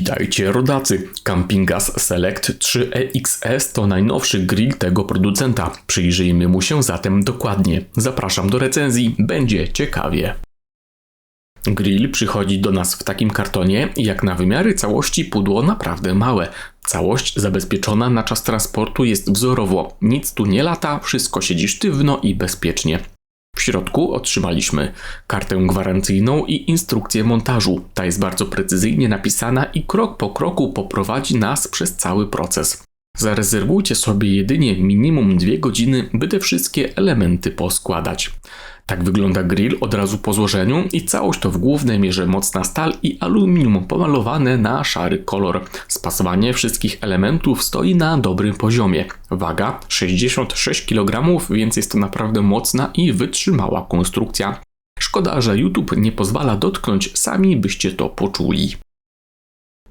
Witajcie rodacy! Campingas Select 3EXS to najnowszy grill tego producenta. Przyjrzyjmy mu się zatem dokładnie. Zapraszam do recenzji, będzie ciekawie. Grill przychodzi do nas w takim kartonie jak na wymiary całości pudło naprawdę małe. Całość zabezpieczona na czas transportu jest wzorowo. Nic tu nie lata, wszystko siedzi sztywno i bezpiecznie. W środku otrzymaliśmy kartę gwarancyjną i instrukcję montażu. Ta jest bardzo precyzyjnie napisana i krok po kroku poprowadzi nas przez cały proces. Zarezerwujcie sobie jedynie minimum 2 godziny, by te wszystkie elementy poskładać. Tak wygląda grill od razu po złożeniu i całość to w głównej mierze mocna stal i aluminium pomalowane na szary kolor. Spasowanie wszystkich elementów stoi na dobrym poziomie. Waga 66 kg, więc jest to naprawdę mocna i wytrzymała konstrukcja. Szkoda, że YouTube nie pozwala dotknąć, sami byście to poczuli.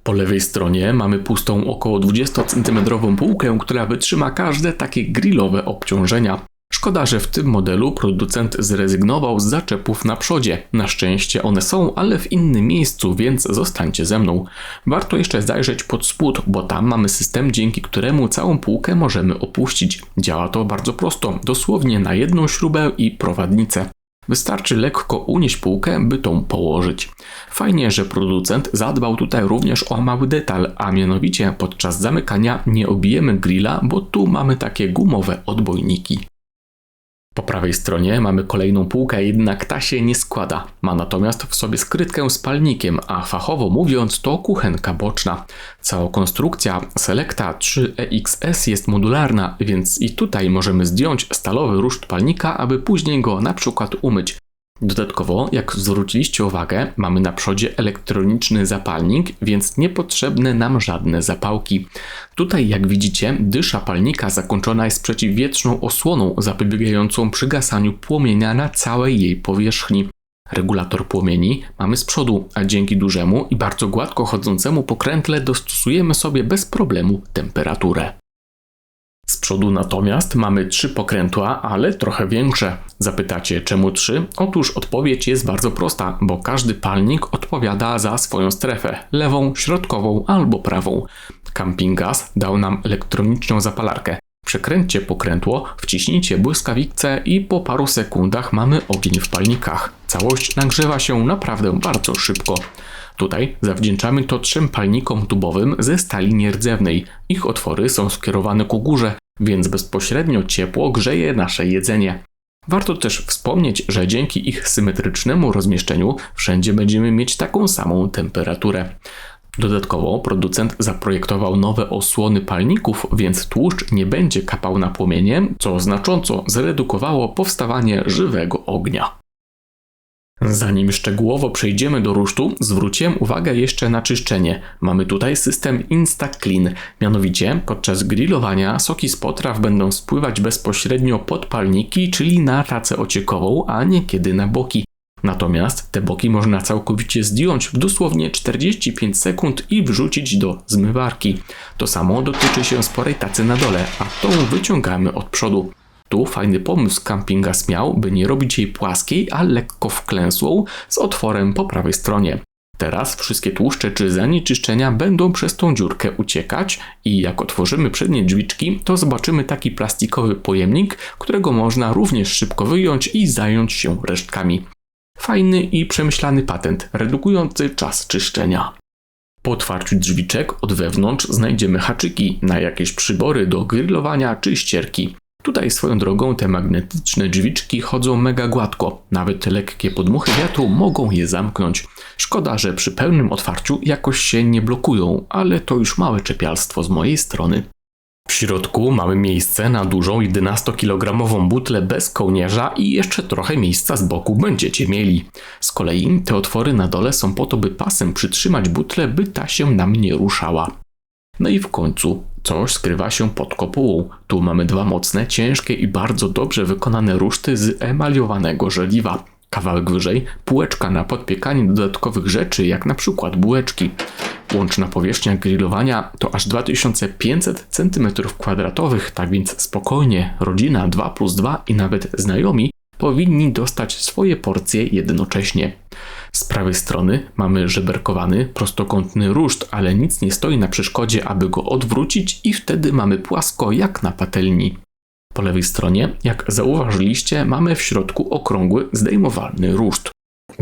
Po lewej stronie mamy pustą około 20 cm półkę, która wytrzyma każde takie grillowe obciążenia. Szkoda, że w tym modelu producent zrezygnował z zaczepów na przodzie. Na szczęście one są, ale w innym miejscu, więc zostańcie ze mną. Warto jeszcze zajrzeć pod spód, bo tam mamy system, dzięki któremu całą półkę możemy opuścić. Działa to bardzo prosto, dosłownie na jedną śrubę i prowadnicę. Wystarczy lekko unieść półkę, by tą położyć. Fajnie, że producent zadbał tutaj również o mały detal, a mianowicie podczas zamykania nie obijemy grilla, bo tu mamy takie gumowe odbojniki. Po prawej stronie mamy kolejną półkę, jednak ta się nie składa. Ma natomiast w sobie skrytkę z palnikiem, a fachowo mówiąc to kuchenka boczna. Cała konstrukcja Selecta 3EXS jest modularna, więc i tutaj możemy zdjąć stalowy ruszt palnika, aby później go na przykład umyć. Dodatkowo, jak zwróciliście uwagę, mamy na przodzie elektroniczny zapalnik, więc niepotrzebne nam żadne zapałki. Tutaj, jak widzicie, dysza palnika zakończona jest przeciwwietrzną osłoną zapobiegającą przygasaniu płomienia na całej jej powierzchni. Regulator płomieni mamy z przodu, a dzięki dużemu i bardzo gładko chodzącemu pokrętle dostosujemy sobie bez problemu temperaturę. Przodu natomiast mamy trzy pokrętła, ale trochę większe. Zapytacie, czemu trzy? Otóż odpowiedź jest bardzo prosta, bo każdy palnik odpowiada za swoją strefę lewą, środkową albo prawą. Campingas dał nam elektroniczną zapalarkę. Przekręćcie pokrętło, wciśnijcie błyskawicę i po paru sekundach mamy ogień w palnikach. Całość nagrzewa się naprawdę bardzo szybko. Tutaj zawdzięczamy to trzem palnikom tubowym ze stali nierdzewnej. Ich otwory są skierowane ku górze, więc bezpośrednio ciepło grzeje nasze jedzenie. Warto też wspomnieć, że dzięki ich symetrycznemu rozmieszczeniu wszędzie będziemy mieć taką samą temperaturę. Dodatkowo producent zaprojektował nowe osłony palników, więc tłuszcz nie będzie kapał na płomienie, co znacząco zredukowało powstawanie żywego ognia. Zanim szczegółowo przejdziemy do rusztu, zwróciłem uwagę jeszcze na czyszczenie. Mamy tutaj system InstaClean, mianowicie podczas grillowania soki z potraw będą spływać bezpośrednio pod palniki, czyli na tacę ociekową, a niekiedy na boki. Natomiast te boki można całkowicie zdjąć w dosłownie 45 sekund i wrzucić do zmywarki. To samo dotyczy się sporej tacy na dole, a tą wyciągamy od przodu. Tu fajny pomysł Campingas miał, by nie robić jej płaskiej, a lekko wklęsłą z otworem po prawej stronie. Teraz wszystkie tłuszcze czy zanieczyszczenia będą przez tą dziurkę uciekać i jak otworzymy przednie drzwiczki, to zobaczymy taki plastikowy pojemnik, którego można również szybko wyjąć i zająć się resztkami. Fajny i przemyślany patent, redukujący czas czyszczenia. Po otwarciu drzwiczek od wewnątrz znajdziemy haczyki na jakieś przybory do grillowania czy ścierki. Tutaj swoją drogą te magnetyczne drzwiczki chodzą mega gładko, nawet lekkie podmuchy wiatru mogą je zamknąć. Szkoda, że przy pełnym otwarciu jakoś się nie blokują, ale to już małe czepialstwo z mojej strony. W środku mamy miejsce na dużą 11-kilogramową butlę bez kołnierza i jeszcze trochę miejsca z boku będziecie mieli. Z kolei te otwory na dole są po to, by pasem przytrzymać butlę, by ta się nam nie ruszała. No i w końcu coś skrywa się pod kopułą. Tu mamy dwa mocne, ciężkie i bardzo dobrze wykonane ruszty z emaliowanego żeliwa. Kawałek wyżej półeczka na podpiekanie dodatkowych rzeczy, jak na przykład bułeczki. Łączna powierzchnia grillowania to aż 2500 cm2, tak więc spokojnie rodzina 2 plus 2 i nawet znajomi powinni dostać swoje porcje jednocześnie. Z prawej strony mamy żeberkowany, prostokątny ruszt, ale nic nie stoi na przeszkodzie, aby go odwrócić i wtedy mamy płasko jak na patelni. Po lewej stronie, jak zauważyliście, mamy w środku okrągły, zdejmowalny ruszt.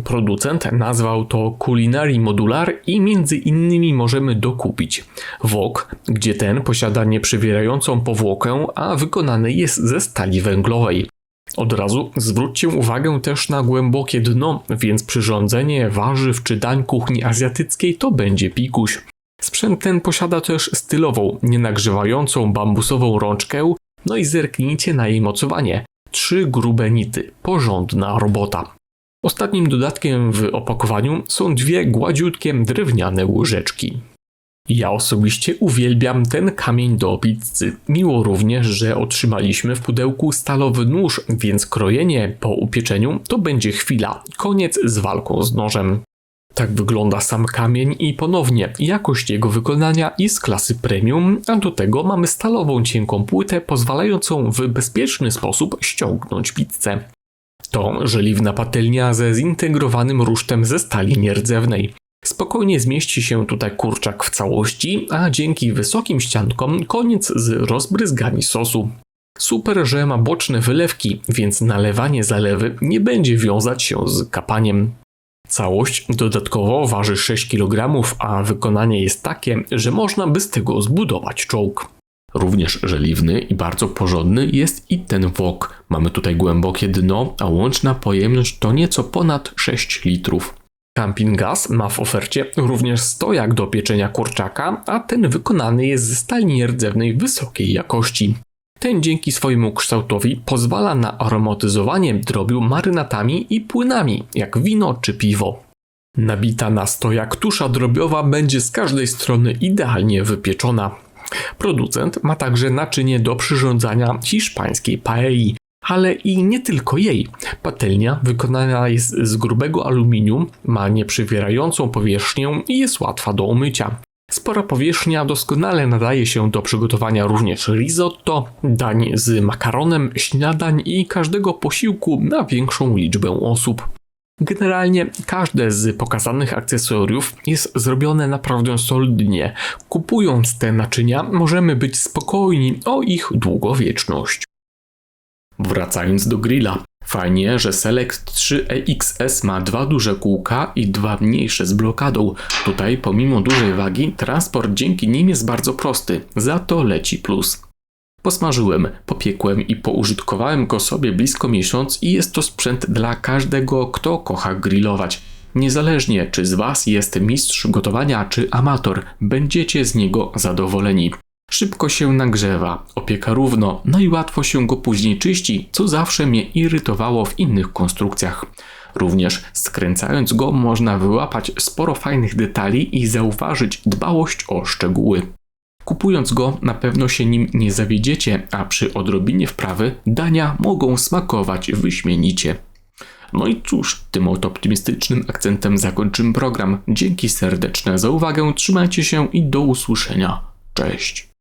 Producent nazwał to Culinary Modular i między innymi możemy dokupić wok, gdzie ten posiada nieprzywierającą powłokę, a wykonany jest ze stali węglowej. Od razu zwróćcie uwagę też na głębokie dno, więc przyrządzenie warzyw czy dań kuchni azjatyckiej to będzie pikuś. Sprzęt ten posiada też stylową, nienagrzewającą bambusową rączkę, no i zerknijcie na jej mocowanie. Trzy grube nity, porządna robota. Ostatnim dodatkiem w opakowaniu są dwie gładziutkie drewniane łyżeczki. Ja osobiście uwielbiam ten kamień do pizzy. Miło również, że otrzymaliśmy w pudełku stalowy nóż, więc krojenie po upieczeniu to będzie chwila. Koniec z walką z nożem. Tak wygląda sam kamień i ponownie jakość jego wykonania jest klasy premium, a do tego mamy stalową cienką płytę pozwalającą w bezpieczny sposób ściągnąć pizzę. To żeliwna patelnia ze zintegrowanym rusztem ze stali nierdzewnej. Spokojnie zmieści się tutaj kurczak w całości, a dzięki wysokim ściankom koniec z rozbryzgami sosu. Super, że ma boczne wylewki, więc nalewanie zalewy nie będzie wiązać się z kapaniem. Całość dodatkowo waży 6 kg, a wykonanie jest takie, że można by z tego zbudować czołg. Również żeliwny i bardzo porządny jest i ten wok. Mamy tutaj głębokie dno, a łączna pojemność to nieco ponad 6 litrów. Camping Gas ma w ofercie również stojak do pieczenia kurczaka, a ten wykonany jest ze stali nierdzewnej wysokiej jakości. Ten dzięki swojemu kształtowi pozwala na aromatyzowanie drobiu marynatami i płynami, jak wino czy piwo. Nabita na stojak tusza drobiowa będzie z każdej strony idealnie wypieczona. Producent ma także naczynie do przyrządzania hiszpańskiej paei, ale i nie tylko jej. Patelnia wykonana jest z grubego aluminium, ma nieprzywierającą powierzchnię i jest łatwa do umycia. Spora powierzchnia doskonale nadaje się do przygotowania również risotto, dań z makaronem, śniadań i każdego posiłku na większą liczbę osób. Generalnie każde z pokazanych akcesoriów jest zrobione naprawdę solidnie. Kupując te naczynia, możemy być spokojni o ich długowieczność. Wracając do grilla. Fajnie, że Select 3EXS ma dwa duże kółka i dwa mniejsze z blokadą. Tutaj, pomimo dużej wagi, transport dzięki nim jest bardzo prosty, za to leci plus. Posmażyłem, popiekłem i poużytkowałem go sobie blisko miesiąc i jest to sprzęt dla każdego, kto kocha grillować. Niezależnie czy z Was jest mistrz gotowania czy amator, będziecie z niego zadowoleni. Szybko się nagrzewa, opieka równo, no i łatwo się go później czyści, co zawsze mnie irytowało w innych konstrukcjach. Również skręcając go można wyłapać sporo fajnych detali i zauważyć dbałość o szczegóły. Kupując go na pewno się nim nie zawiedziecie, a przy odrobinie wprawy dania mogą smakować wyśmienicie. No i cóż, tym oto optymistycznym akcentem zakończymy program. Dzięki serdeczne za uwagę, trzymajcie się i do usłyszenia. Cześć.